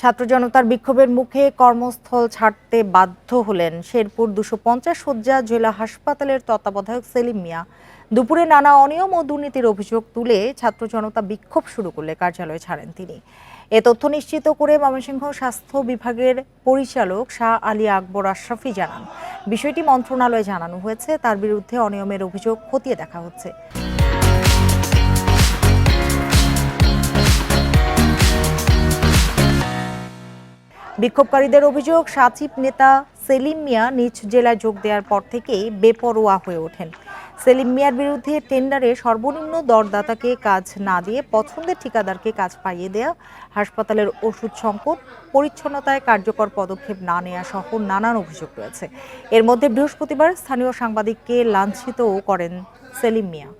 ছাত্র জনতার বিক্ষোভের মুখে কর্মস্থল ছাড়তে বাধ্য হলেন শেরপুর দুশো পঞ্চাশ শয্যা জেলা হাসপাতালের তত্ত্বাবধায়ক সেলিম মিয়া। দুপুরে নানা অনিয়ম ও দুর্নীতির অভিযোগ তুলে ছাত্র জনতা বিক্ষোভ শুরু করলে কার্যালয়ে ছাড়েন তিনি। এ তথ্য নিশ্চিত করে ময়মনসিংহ স্বাস্থ্য বিভাগের পরিচালক শাহ আলী আকবর আশরাফি জানান। বিষয়টি মন্ত্রণালয়ে জানানো হয়েছে, তার বিরুদ্ধে অনিয়মের অভিযোগ খতিয়ে দেখা হচ্ছে। বিক্ষোভকারীদের অভিযোগ, সাচিব নেতা সেলিম মিয়া নিজ জেলায় যোগ দেওয়ার পর থেকেই বেপরোয়া হয়ে ওঠেন। সেলিম মিয়ার বিরুদ্ধে টেন্ডারে সর্বনিম্ন দরদাতাকে কাজ না দিয়ে পছন্দের ঠিকাদারকে কাজ পাইয়ে দেয়া, হাসপাতালের ওষুধ সংকট, পরিচ্ছন্নতায় কার্যকর পদক্ষেপ না নেওয়া সহ নানান অভিযোগ রয়েছে। এর মধ্যে বৃহস্পতিবার স্থানীয় সাংবাদিককে লাঞ্ছিতও করেন সেলিম মিয়া।